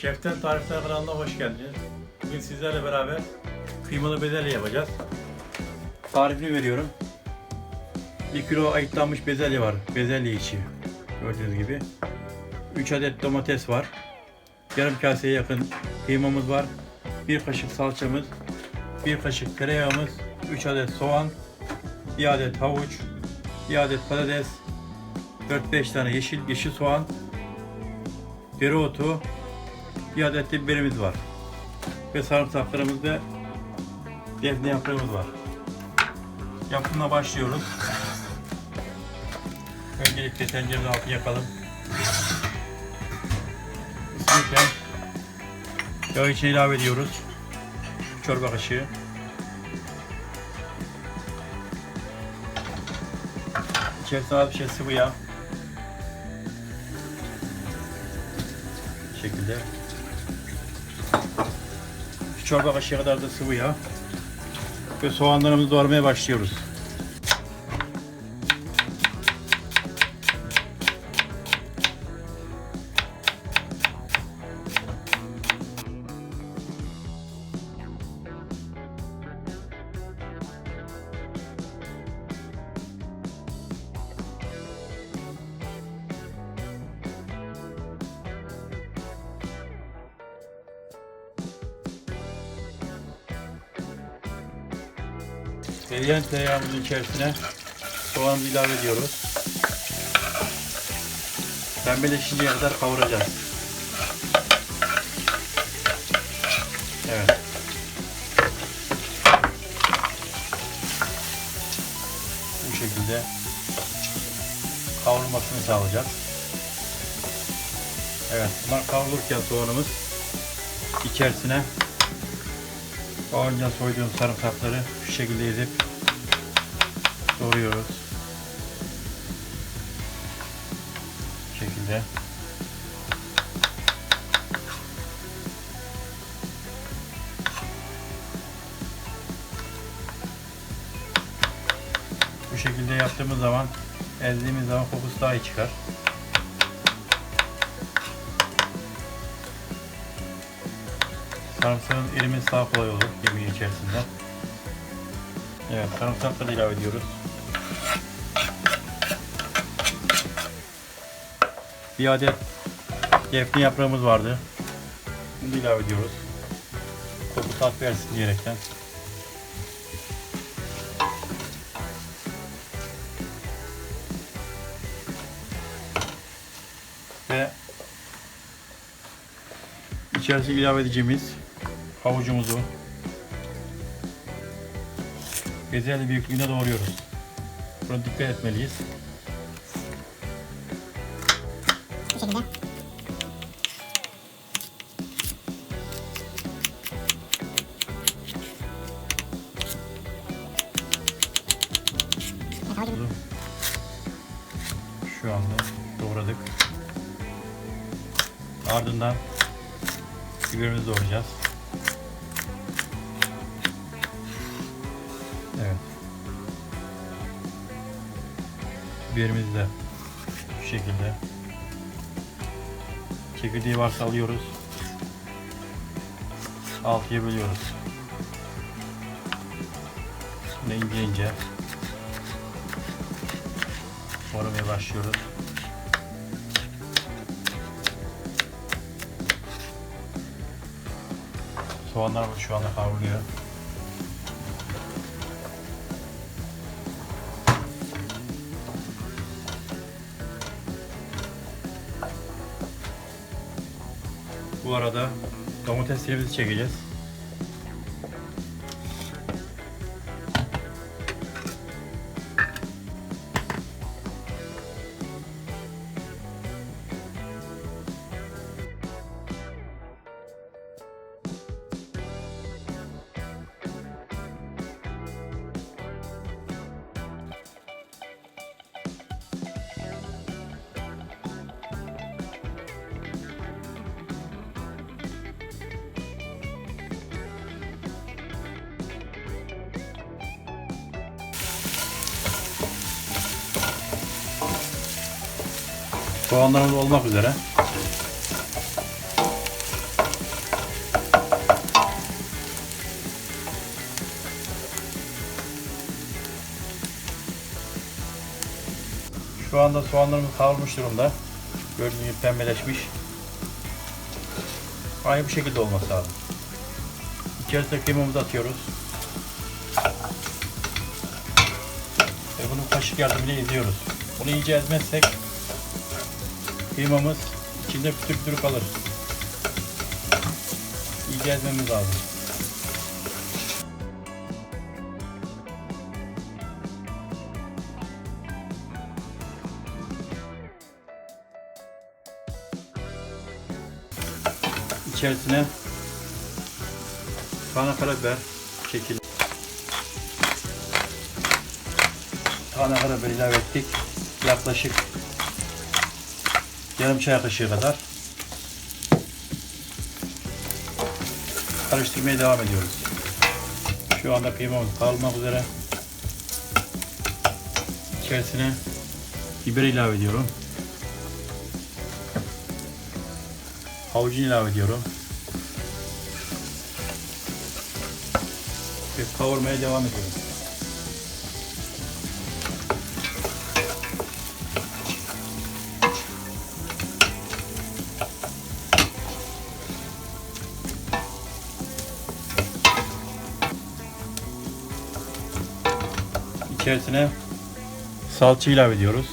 Şeften Tarifler kanalına hoş geldiniz. Bugün sizlerle beraber kıymalı bezelye yapacağız. Tarifini veriyorum. 1 kilo ayıklanmış bezelye var. Bezelye içi. Gördüğünüz gibi. 3 adet domates var. Yarım kaseye yakın kıymamız var. 1 kaşık salçamız. 1 kaşık tereyağımız. 3 adet soğan. 1 adet havuç. 1 adet patates. 4-5 tane yeşil yeşil soğan. Dereotu. Bir adet de biberimiz var. Ve sarımsaklarımız ve defne yaprağımız var. Yapımına başlıyoruz. Öncelikle tencerenin altını yakalım. Isınırken yağ içine ilave ediyoruz. Çorba kaşığı. İçerisine az bir şey sıvı yağ. Şekilde. Çorba kaşığı kadar da sıvı yağ. Ve soğanlarımızı doğramaya başlıyoruz. Eriyen tereyağımızın içerisine soğanı ilave ediyoruz. Pembeleşinceye kadar kavuracağız. Evet. Bu şekilde kavrulmasını sağlayacağız. Evet, bunlar kavrulurken soğanımız içerisine önce soyduğum sarımsakları şu şekilde ezip doğruyoruz. Bu şekilde. Bu şekilde yaptığımız zaman ezdiğimiz zaman kokusu daha iyi çıkar. Sarımsağın erimesi daha kolay olur yemeğin içerisinde. Evet, sarımsakları da ilave ediyoruz. Bir adet defne yaprağımız vardı. Bunu ilave ediyoruz. Koku tat versin diyerekten. Ve içerisine ilave edeceğimiz havucumuzu bezelye büyüklüğünde doğruyoruz. Buna dikkat etmeliyiz. Bu şekilde. Şu anda doğradık. Ardından biberimizi doğrayacağız. Biberimizi de şu şekilde çekirdeği varsa alıyoruz. Altıya bölüyoruz. Bunu ince ince doğramaya başlıyoruz. Soğanlar şu anda kavruluyor. Bu arada domateslerimizi çekeceğiz. Soğanlarımız olmak üzere. Şu anda soğanlarımız kavrulmuş durumda. Gördüğünüz gibi pembeleşmiş. Aynı bu şekilde olması lazım. İçerisine kıymamızı atıyoruz. Ve bunu kaşık yardımıyla eziyoruz. Bunu iyice ezmezsek kıymamız içinde pütür pütür kalır. İyice ezmemiz lazım. İçerisine tane karabiber şekil tane karabiber ilave ettik. Yaklaşık yarım çay kaşığı kadar karıştırmaya devam ediyoruz. Şu anda kıymamız kavrulmak üzere. İçerisine biber ilave ediyorum. Havucunu ilave ediyorum. Ve kavurmaya devam ediyorum. İçerisine salça ilave ediyoruz.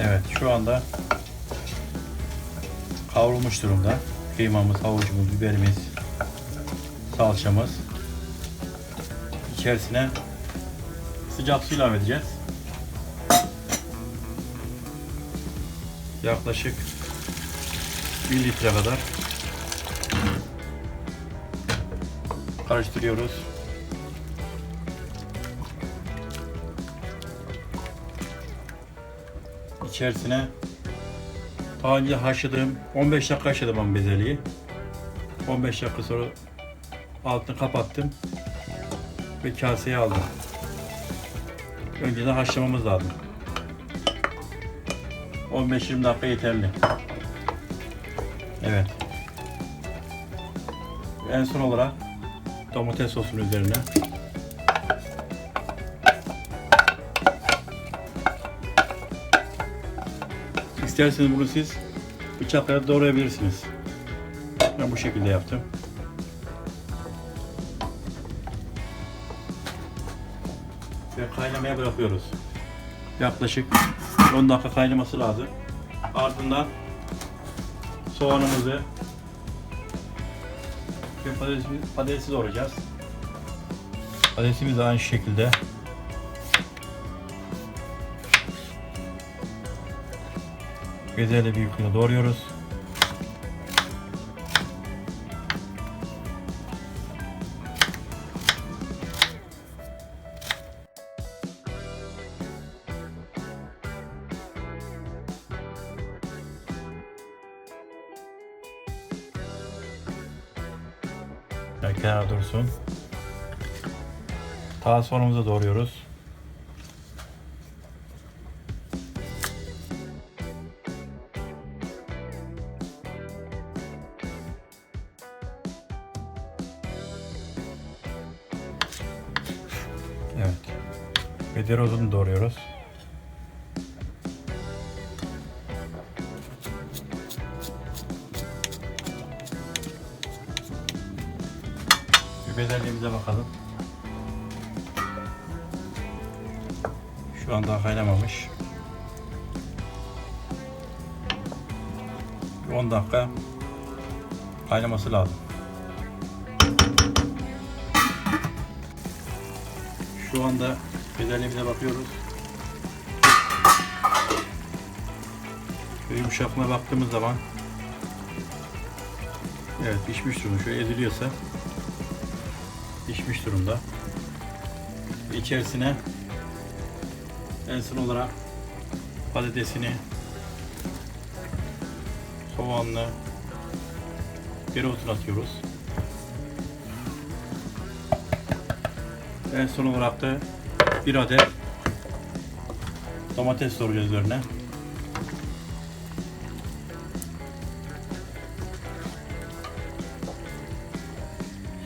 Evet şu anda kavrulmuş durumda. Kıymamız, havucumuz, biberimiz, salçamız. İçerisine sıcak su ilave edeceğiz. Yaklaşık 1 litre kadar karıştırıyoruz. İçerisine daha önce haşladığım 15 dakika haşladım ben bezeliği. 15 dakika sonra altını kapattım ve kaseye aldım. Önceden haşlamamız lazım. 15-20 dakika yeterli. Evet. En son olarak domates sosunun üzerine İsterseniz bunu siz bıçakla doğrayabilirsiniz. Ben bu şekilde yaptım. Ve kaynamaya bırakıyoruz. Yaklaşık 10 dakika kaynaması lazım. Ardından soğanımızı ve patatesi, patatesi doğrayacağız. Patatesimiz aynı şekilde Bezelye büyüklüğünde doğruyoruz. Kenara dursun. Daha sonumuza doğruyoruz. Ve dereotunu doğruyoruz. Bir bezelliğimize bakalım. Şu anda kaynamamış. Bir 10 dakika kaynaması lazım. Şu anda bezelliğimize bakıyoruz. Ve yumuşaklığına baktığımız zaman Evet pişmiş durumda. Şöyle eziliyorsa pişmiş durumda. İçerisine en son olarak patatesini soğanlı dereotunu atıyoruz. En son olarak da bir adet domates soracağız üzerine.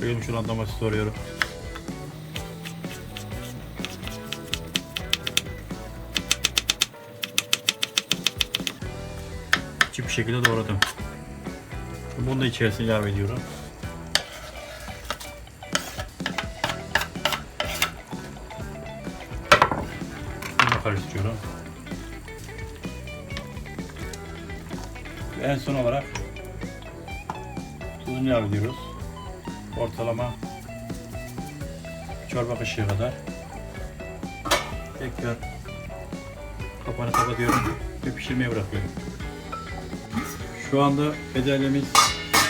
Şöyle şuradan domates soruyorum. Küçük bir şekilde doğradım. Bunu da içerisine ilave ediyorum. Karıştırıyorum. Ve en son olarak tuzunu ilave ediyoruz. Ortalama çorba kaşığı kadar. Tekrar kapağını kapatıyorum ve pişirmeye bırakıyorum. Şu anda bezelyemiz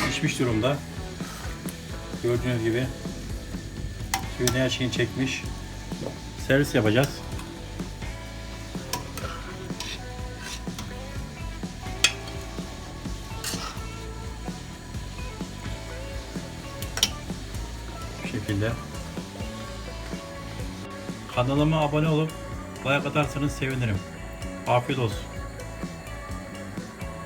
pişmiş durumda. Gördüğünüz gibi suyun her şeyini çekmiş. Servis yapacağız. Şekilde. Kanalıma abone olup like atarsanız sevinirim. Afiyet olsun.